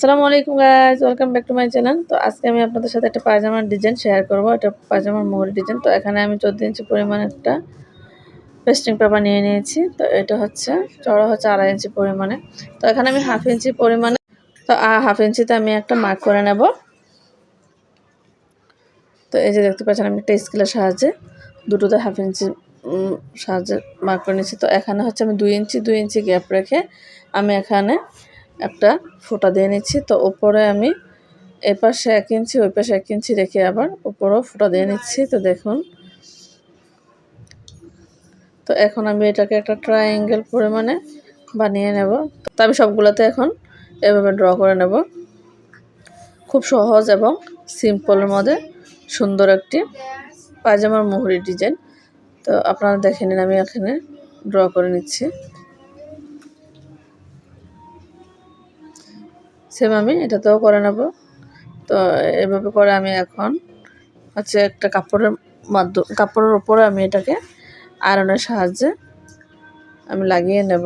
আসসালামু আলাইকুম guys welcome back to my channel তো আজকে আমি আপনাদের সাথে একটা পায়জামার ডিজাইন শেয়ার করব। এটা পায়জামার মোহর ডিজাইন তো এখানে আমি চোদ্দ ইঞ্চি পরিমাণ একটা পেস্টিং পেপার নিয়ে নিয়েছি। তো এটা হচ্ছে চড়া হচ্ছে আড়াই ইঞ্চি পরিমাণে। তো এখানে আমি হাফ ইঞ্চি পরিমাণে তো হাফ ইঞ্চিতে আমি একটা মার্ক করে নেব। তো এই যে দেখতে পাচ্ছেন, আমি একটা স্কেলের সাহায্যে দুটোতে হাফ ইঞ্চি সাহায্যে মার্ক করে নিয়েছি। তো এখানে হচ্ছে আমি দুই ইঞ্চি দুই ইঞ্চি গ্যাপ রেখে আমি এখানে একটা ফোঁটা দিয়ে নিচ্ছি। তো ওপরে আমি এ পাশে এক ইঞ্চি, ওই পাশে এক ইঞ্চি রেখে আবার উপরেও ফোঁটা দিয়ে নিচ্ছি। তো দেখুন। তো এখন আমি এটাকে একটা ট্রায়াঙ্গেল পরিমাণে বানিয়ে নেব। তো আমি সবগুলোতে এখন এভাবে ড্র করে নেব। খুব সহজ এবং সিম্পলের মধ্যে সুন্দর একটি পায়জামার মুহুরি ডিজাইন তো আপনারা দেখে নিন, আমি এখানে ড্র করে নিচ্ছি। সেম আমি, এটাতেও করে নেব। তো এভাবে করে আমি এখন হচ্ছে একটা কাপড়ের মাধ্যম, কাপড়ের উপরে আমি এটাকে আয়রনের সাহায্যে আমি লাগিয়ে নেব।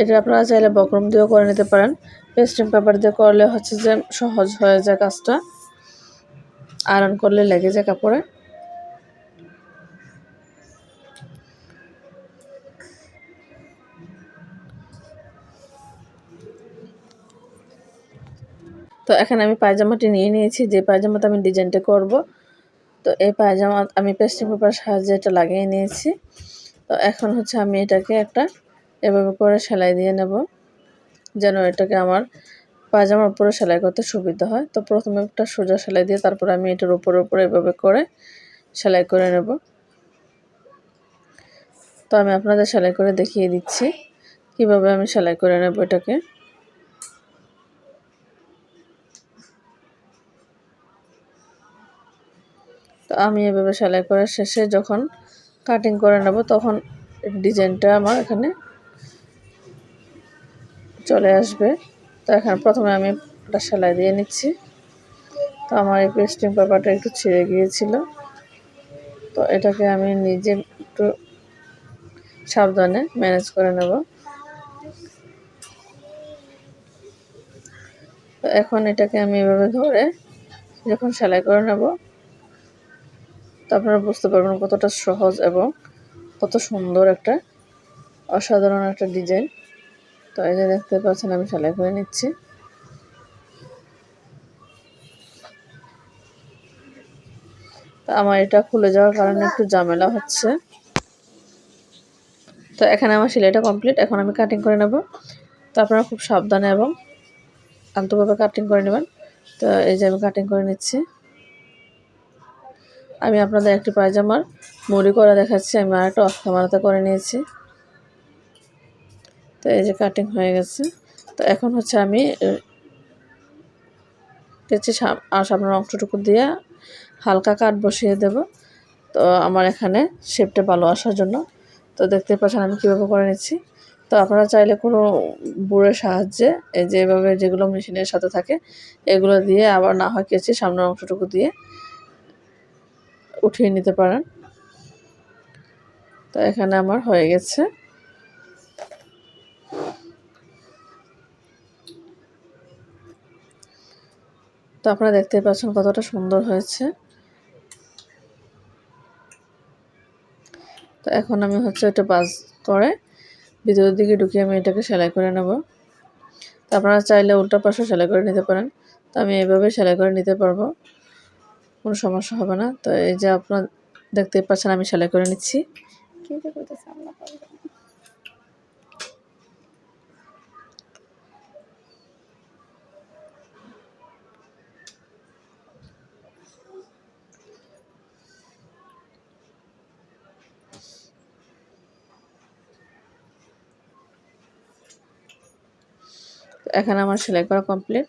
এটা আপনারা চাইলে বক্রম দিয়েও করে নিতে পারেন। পেস্টিং পেপার দিয়ে করলে হচ্ছে যে সহজ হয়ে যায় কাজটা। আয়রন করলে লেগে যায় কাপড়ে। তো এখানে আমি পায়জামাটি নিয়ে নিয়েছি, যে পায়জামাতে আমি ডিজাইনটা করব। তো এই পায়জামা আমি পেস্টিং পেপার সাহায্যে এটা লাগিয়ে নিয়েছি। তো এখন হচ্ছে আমি এটাকে একটা এভাবে করে সেলাই দিয়ে নেব, যেন এটাকে আমার পায়জামার উপরে সেলাই করতে সুবিধা হয়। তো প্রথমে একটা সোজা সেলাই দিয়ে তারপর আমি এটার উপরে উপরে এভাবে করে সেলাই করে নেব। তো আমি আপনাদের সেলাই করে দেখিয়ে দিচ্ছি, কীভাবে আমি সেলাই করে নেব এটাকে। তো আমি এভাবে সেলাই করার শেষে যখন কাটিং করে নেব, তখন ডিজাইনটা আমার এখানে চলে আসবে। তো এখানে প্রথমে আমি একটা সেলাই দিয়ে নিচ্ছি। তো আমার এই পেস্টিং পেপারটা একটু ছিঁড়ে গিয়েছিল। তো এটাকে আমি নিজে একটু সাবধানে ম্যানেজ করে নেব। তো এখন এটাকে আমি এভাবে ধরে যখন সেলাই করে নেব তো আপনারা বুঝতে পারবেন কতটা সহজ এবং কত সুন্দর একটা অসাধারণ একটা ডিজাইন। তো এই যে দেখতে পাচ্ছেন, আমি সেলাই করে নিচ্ছি। আমার এটা খুলে যাওয়ার কারণে একটু ঝামেলা হচ্ছে। তো এখানে আমার সেলাইটা কমপ্লিট। এখন আমি কাটিং করে নেব। তো আপনারা খুব সাবধানে এবং আলতোভাবে কাটিং করে নেবেন। তো এই যে আমি কাটিং করে নিচ্ছি। আমি আপনাদের একটি পায়জামার মুড়ি করা দেখাচ্ছি। আমি আর একটা অফ ক্যামেরাতে করে নিয়েছি। তো এই যে কাটিং হয়ে গেছে। তো এখন হচ্ছে আমি কেচি আর সামনের অংশটুকু দিয়ে হালকা কাট বসিয়ে দেব। তো আমার এখানে শেপটা ভালো আসার জন্য। তো দেখতে পাচ্ছেন আমি কীভাবে করে নিচ্ছি। তো আপনারা চাইলে কোনো বুড়ের সাহায্যে এই যে এভাবে যেগুলো মেশিনের সাথে থাকে, এগুলো দিয়ে আবার না হয় কেচি সামনের অংশটুকু দিয়ে উঠিয়ে নিতে পারেন। তো এখানে আমার হয়ে গেছে। তো আপনারা দেখতে পাচ্ছেন কতটা সুন্দর হয়েছে। তো এখন আমি হচ্ছে এটা বাজ করে ভিতরের দিকে ঢুকিয়ে আমি এটাকে সেলাই করে নেব। তো আপনারা চাইলে উল্টা পাশে সেলাই করে নিতে পারেন। তো আমি এভাবে সেলাই করে নিতে পারব। কোনো সমস্যা হবে না। তো এই যে আপনার দেখতে পাচ্ছেন আমি সেলাই করে নিচ্ছি। এখানে আমার সেলাই করা কমপ্লিট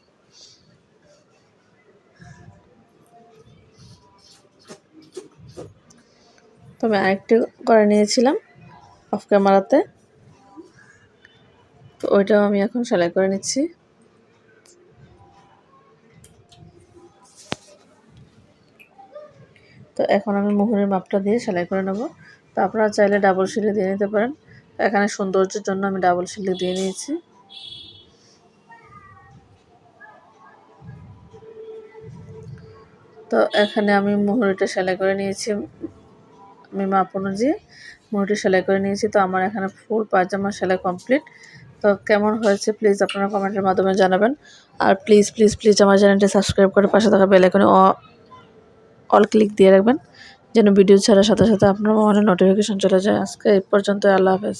আমি আরেকটি করে নিয়েছিলাম অফ ক্যামেরাতে তো ওইটাও আমি এখন সেলাই করে নিচ্ছি। তো এখন আমি মুহুরের মাপটা দিয়ে সেলাই করে নেব। তো আপনারা চাইলে ডাবল শিলে দিয়ে নিতে পারেন। এখানে সৌন্দর্যের জন্য আমি ডাবল শিলে দিয়ে নিয়েছি। তো এখানে আমি মুহুরিটা সেলাই করে নিয়েছি। আমি মাপ অনুযায়ী মুহুরিটা সেলাই করে নিয়েছি, তো আমার এখানে ফুল পায়জামা সেলাই কমপ্লিট। তো কেমন হয়েছে প্লিজ আপনারা কমেন্টের মাধ্যমে জানাবেন। আর প্লিজ প্লিজ প্লিজ আমার চ্যানেলটি সাবস্ক্রাইব করে পাশে থাকা বেল আইকনে অল ক্লিক দিয়ে রাখবেন, যেন ভিডিও ছাড়ার সাথে সাথে আপনার মোবাইলে নোটিফিকেশন চলে যায়। আজকে এই পর্যন্ত আল্লাহ হাফেজ।